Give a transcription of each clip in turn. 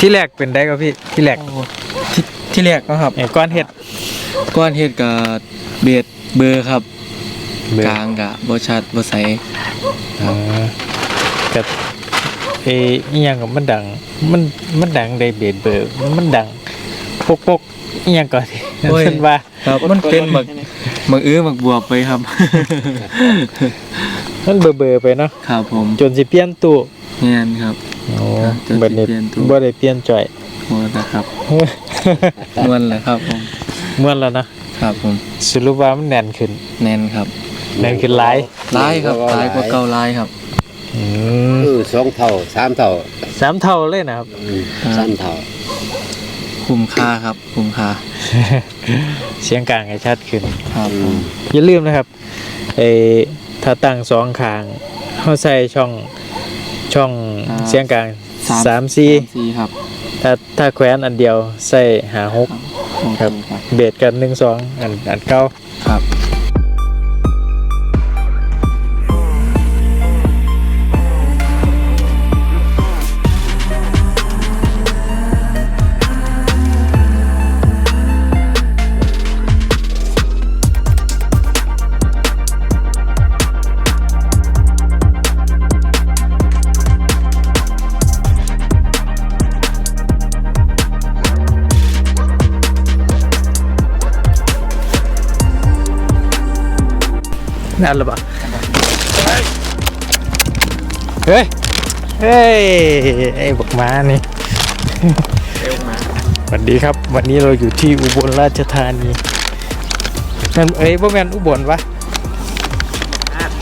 ที่แรกเป็นได้ก็พี่ที่แรกที่ที่แรกเนาะครับไอ้ก้อนเห็ดก้อนเฮ็ดกับเบียดเบอร์ครับเบอร์กลางกับบ่ชัดบ่ใสอ่ากับเออหยังกับมันดัง มันมันดังได้เบดเบอร์มันดังปกปกอหยังก่อนที่เพิ่นว่าครับ มันเป็นหมักหมักอื้อหมักบวบไปครับ มันเบอร์เบอร์ไปเนาะครับผมจนสิเปลี่ยนตู้เงียนครับ โอ้จนสิบัดนี้เปลี่ยนตู้บ่ได้เปลี่ยนจ่อยหมดแล้วครับมวนแล้วครับผมม่วนแล้วเนาะครับผมสรุปว่ามันแน่นขึ้น แน่นครับ แน่นขึ้นหลายลายครับลายกว่าเก่าลายครับอืมเออสองเท่าสามเท่าสามเท่าเลยนะครับอืมสามเท่าคุ้มค่าครับคุ้มค่าเสียงกลางให้ชัดขึ้นครับผมอย่าลืมนะครับไอ้ถ้าตั้งสองข้างเขาใส่ช่อง ช่องเสียงกลางสามสี่สี่ครับถ้าถ้าแขวนอันเดียวใส่หาหก โอเครับ เบสกันหนึ่งสองอันอันเก้าครับ นั่นหรือเปล่าเฮ้ย เฮ้ย ไอ้บักม้านี่สวัสดีครับ วันนี้เราอยู่ที่อุบลราชธานีนั่นเอ้ยบ่แม่นอุบลวะ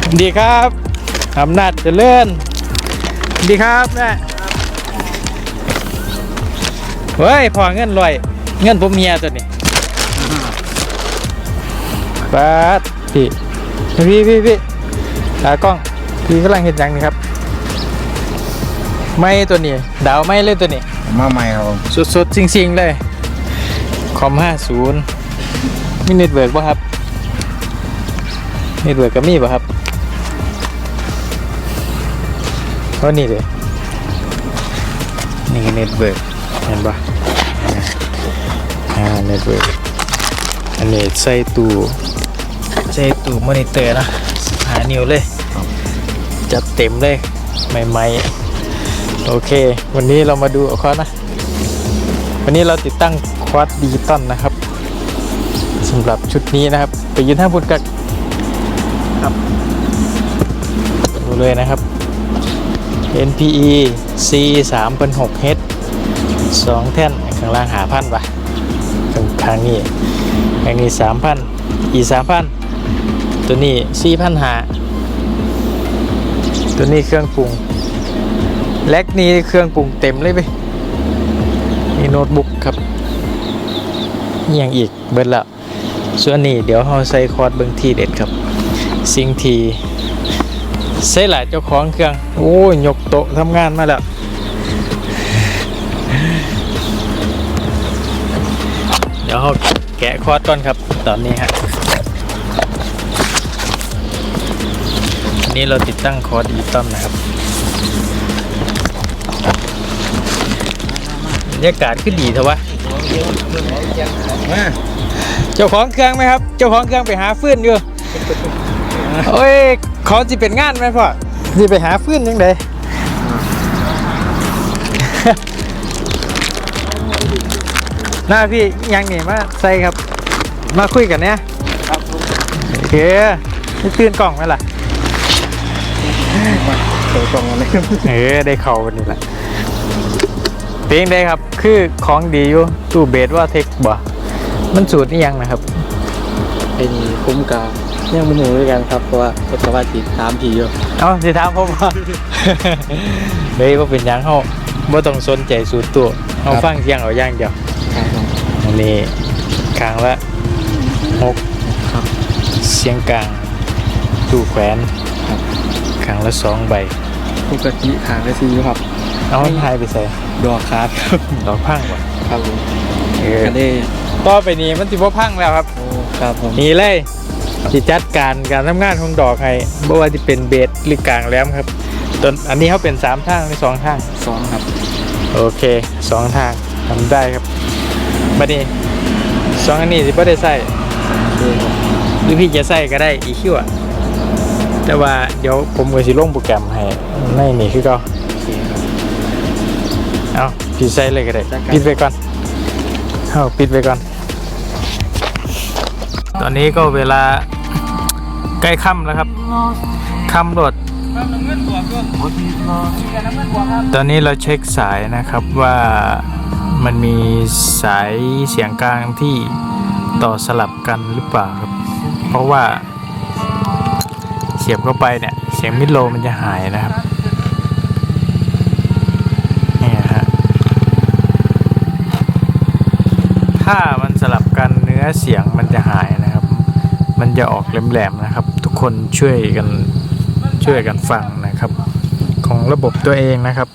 สวัสดีครับอำนาจเจริญสวัสดีครับแม่เฮ้ยพอเงินลอย เงินผมเมียตัวนี้ปาดพี่ พี่พี่พี่ตากล้องพี่กำลังเห็นยังนี่ครับ ไม่ตัวนี้ดาวไม่เลยตัวนี้ มาใหม่ครับผมสดๆจริงๆเลยคอม50มีเน็ตเวิร์กป่ะครับเน็ตเวิร์กก็มีป่ะครับเพราะนี่เลยนี่คือเน็ตเวิร์กเห็นป่ะอ่าเน็ตเวิร์กอันนี้ใส่ตู้ ใส่ตู้มอนิเตอร์นะหานิ้วเลย จัดเต็มเลยใหม่ๆ โอเค วันนี้เรามาดูเอาคอร์สนะ วันนี้เราติดตั้งควอดดิจิตอลนะครับสำหรับชุดนี้นะครับ ไปยืนท่าพุทธกักครับดูเลยนะครับ NPE C 3 6 6 H สองแท่นข้างล่างหาพันปะข้างข้างนี้ข้างนี้สามพัน E สามพัน ตัวนี้สี่พันหาตัวนี้เครื่องปรุง แล็กนี้เครื่องปรุงเต็มเลยไปมีโน้ตบุ๊กครับยังอีกเบิดละส่วนนี้เดี๋ยวเราใส่คอร์ดเบิ่งทีเด็ดครับ สิ่งทีใส่หลายเจ้าของเครื่อง โอ้ยยกโต๊ะทำงานมาแล้วเดี๋ยวเราแกะคอร์ดก่อนครับ ตอนนี้ฮะ นี้เราติดตั้งคอร์ดดิจิตอลนะครับบรรยากาศขึ้นดีเถอะวะเจ้าของเครื่องไหมครับ เจ้าของเครื่องไปหาฟื้นอยู่โอ้ยเขาจะเป็นงานไหมพ่อจะไปหาฟื้นยังไงน้าพี่ยังนี่มาใส่ครับ มาคุยกันเนี่ยโอเคตื่นกล่องไหมล่ะ เปิดกล่องอะไรครับเออได้เข้าวันนี้แหละเพลงได้ครับ คือของดีอยู่ตู้เบสว่าเทคบ่มันสูตรนี่ยังนะครับเป็นคุ้มกายังไม่หนูด้วยกันครับเพราะว่าก็สวัสดีตามผีอยู่เอาสิถามผมว่าเฮ้ยว่าเป็นหยังเขาบ่ต้องสนใจสูตรตัวเขาฟังเสียงเอาอย่างเดียวครับผมอันนี้ครั้งละหกครับเสียงกลางตู้แขวน ครั้งละสองใบ ปกติทางก็ซีอยู่ครับ เอาให้ทายไปใส่ดอกคาร์ดครับดอกพังวะครับผมเออก็ได้ต่อไปนี้มันสิบ่พังแล้วครับ โอ้ครับผมนี่เลยที่จัดการการทำงานของดอกให้บ่ว่าจะเป็นเบสหรือกลางแหลมครับต้นอันนี้เขาเป็นสามทางหรือสองทาง สองครับ โอเคสองทางทำได้ครับบัดนี้สองอันนี้สิบ่ได้ใส่หรือพี่จะใส่ก็ได้อีคิวอะ แต่ว่าเดี๋ยวผมก็สิลงโปรแกรมให้ในนี่คือก็เอาพี่ใส่เลยก็ได้ปิดไปก่อนเอาปิดไปก่อน ตอนนี้ก็เวลาใกล้ค่ำแล้วครับค่ำรถตอนนี้เราเช็คสายนะครับว่ามันมีสายเสียงกลางที่ต่อสลับกันหรือเปล่าครับ เพราะว่าเสียบเข้าไปเนี่ย เสียงมิดโลมันจะหายนะครับนี่ฮะถ้ามันสลับกันเนื้อเสียงมันจะหายนะครับ มันจะออกแหลมๆนะครับ ทุกคนช่วยกันช่วยกันฟังนะครับ ของระบบตัวเองนะครับ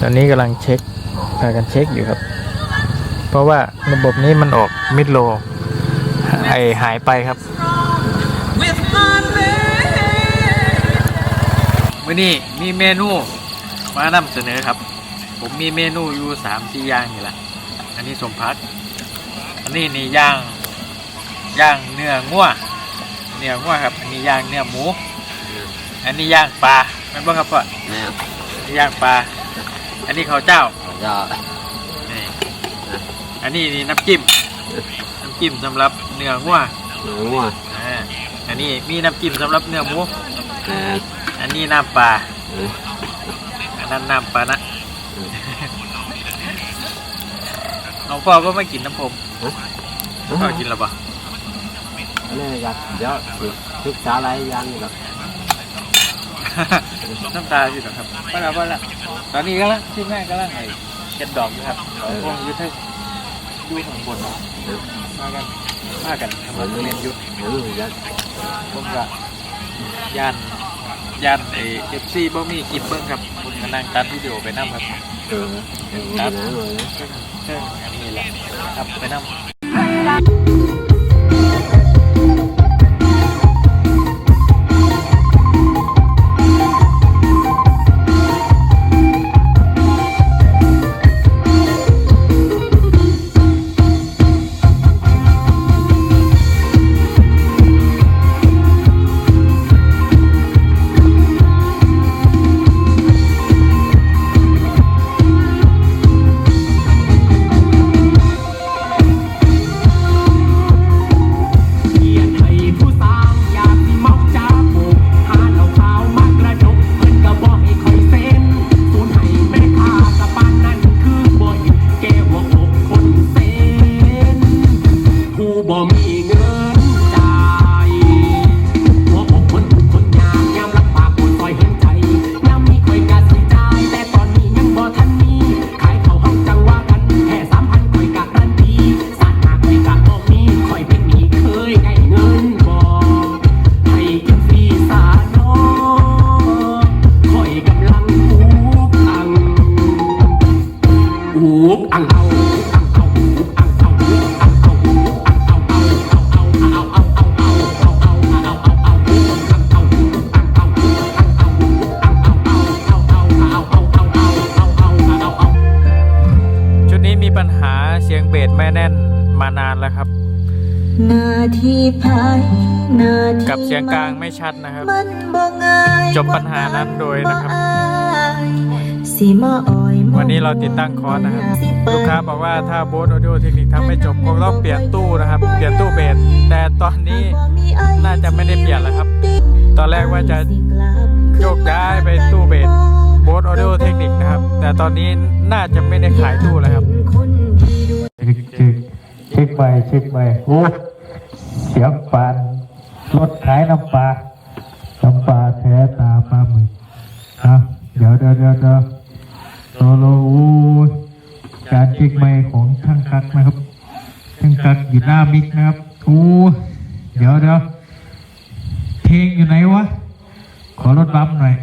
ตอนนี้กำลังเช็คพากันเช็คอยู่ครับ ราะว่าระบบนี้มันออกมิดโลไอหายไปครับมื่อนี้มีเมนูมานำเสนอครับ ผมมีเมนูอยู่สามสี่อย่างนี่แหละอันนี้สมพักอันนี้นี่ย่างย่างเนื้องัวเนื้องัวครับ อันนี้ย่างเนื้อหมู อันนี้ย่างปลาแม่นบ่ครับพ่อแม่อันนี้ย่างปลา อันนี้ข้าวเจ้าจะนี่ อันนี้นี่น้ำจิ้ม น้ำจิ้มสำหรับเนื้องัวหนูงัวอ่าอันนี้มีน้ำจิ้มสำหรับเนื้อหมูแม่อันนี้น้ำปลาอันนั้นน้ำปลานะน้องพ่อก็ไม่กินน้ำผมพ่อกินหรือเปล่าอันนี้อยากเดี๋ยวศึกษาอะไรยังนี่ครับน้ำตาสิเหรอครับพ่อละพ่อละตอนนี้ก็ละที่แม่ก็ละไงเก็ดดอกอยู่ครับดอกพวงอยุท ธดูข้างบนเนาะมากันมากันทำงานเรียนอยุทธเอออยากผมก็ยันย่านเอฟซีบ่มีคลินเบิ้งครับผมก็นั่งตัดวิดีโอไปนั่ครับเออเออนะเลยเชิงเชิงอันนี้แหละครับไปนั่ง ญหาเสียงเบสไม่แน่นมานานแล้วครับหน้าที่พายหน้าที่กับเสียงกลางไม่ชัดนะครับมันบ่ง่ายจบปัญหานั้นโดยนะครับบ่อายสิมาอ่อยมวันนี้เราติดตั้งคอร์สนะครับสิเปิดลูกค้าบอกว่าถ้าโบสออดิโอเทคนิคทำไม่จบคงต้องเปลี่ยนตู้นะครับ เปลี่ยนตู้เบสแต่ตอนนี้น่าจะไม่ได้เปลี่ยนแล้วครับ ตอนแรกว่าจะโยกย้ายไปตู้เบสโบสออดิโอเทคนิคนะครับ แต่ตอนนี้น่าจะไม่ได้ขายตู้แล้วครับ ช็คไปเช็คไปโอ้เสียงปานรถขายน้ำปลาน้ำปลาแท้ตาปลาหมึกอะเดี๋ยวเดี๋ยวเดี๋ยวเดี๋ยวโซโลโอ้การเช็คไมค์ของช่างกักนะครับช่างกักอยู่หน้ามิกนะครับโอ้เดี๋ยวเดี๋ยวเพลงอยู่ไหนวะขอรถบัมป์หน่อย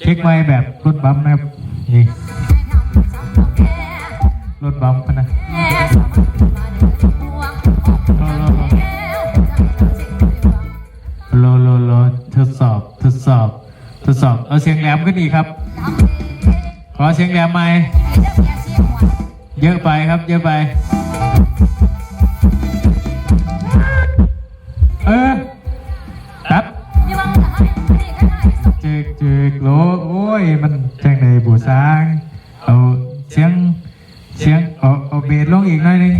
เช็คไมค์แบบรถบัมป์นะครับนี่ รถบัมพนะโลโลโลทดสอบทดสอบทดสอบเอาเสียงแหลมขึ้นอีครับ ขอเสียงแหลมไหมเยอะไปครับเยอะไป เอาเอาเบสลงอีกหน่อยหนึง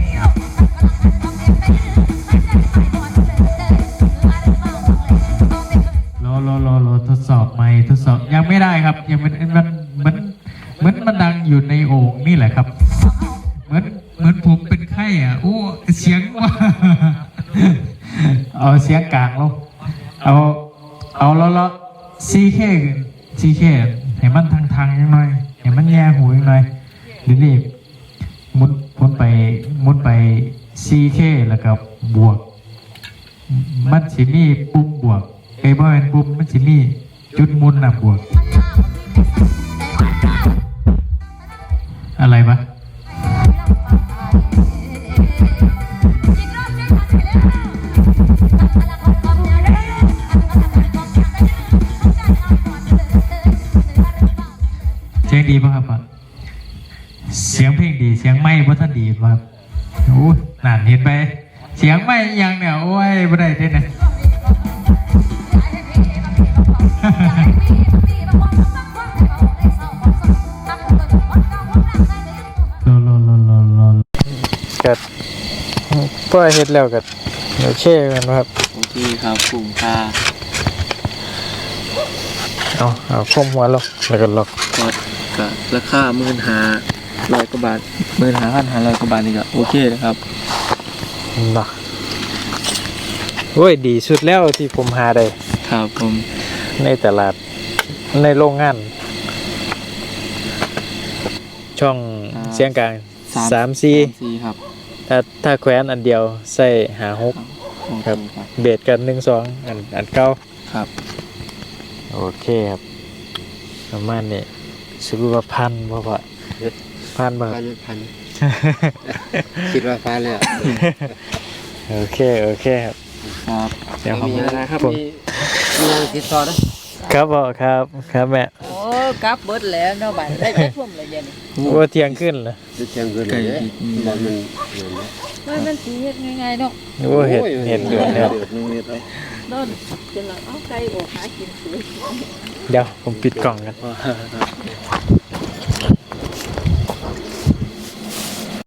รอรอรอรอทดสอบไหมค์ทดสอบยังไม่ได้ครับ ยังมันมันมันเหมือนมันดังอยู่ในโอ่งนี่แหละครับ เหมือนเหมือนผมเป็นไข้อะโอ้เสียงว่าเอาเสียงกลางลงเอาเอาแล้วแล้วซีเคซีเคให้มันทางทางๆยังหน่อยให้มันแย่หูยังหน่อยเดี๋ มุดไปซีเคแล้วก็บวก มันสิมีปุ่มบวกเอ้บ่แม่นปุ่มมันสิมีจุดมุนน่ะบวก อะไรปะเสียงดีป่ะครับเสียงเพลงดี เสียงไม่บ่ท่านดีป่ะครับ โอ้ยนั่นเห็นไป เสียงไม่ยังเนี่ยโอ้ยบ่ได้เด้นะรอรอรอรอรอกัดพ่อเฮ็ดแล้วกัดโอเคกันครับโอเคครับกลุ่มค่าเอาเอาคมหัวลงแล้วก็ล็อกก็ก็ราคาหมื่นหา ร้อยกว่าบาทหมื่นหาพันหาร้อยกว่าบาทนี่ก็โอเคนะครับเนาะโอ้ยดีสุดแล้วที่ผมหาได้ครับผมในตลาดในโรงงาน ช่องเสียงกลางสามสี่สี่ครับถ้าถ้าแขวนอันเดียวใส่หาหก โอเคครับครับเบสกันหนึ่งสองอันอันเก้าครับโอเคครับ ประมาณนี้สรุปว่าพันบ่พอพันบ่ คพัรับนพัน คิดว่าฟ้าเลยอะโอเค โอเคครับ ครับเดี๋ยวผมมีอะไรครับผม มีมีอะไรติดต่อนะครับพ่อครับ ครับแม่โอ้กลับเบิดแล้วเนาะบัดได้จักทุ่มเลยเดี๋ยวนี้ว่าเที่ยงขึ้นเหรอจะเชียงคืนเลยเนี่ยบอกมันว่ามันสิเฮ็ดง่ายๆเนาะว่าเห็ดเห็ดด่วนแล้วเดือดนึงเม็ดเลยโดนจนเราเอาไก่ออกหากินสวยเดี๋ยวผมปิดกล่องกัน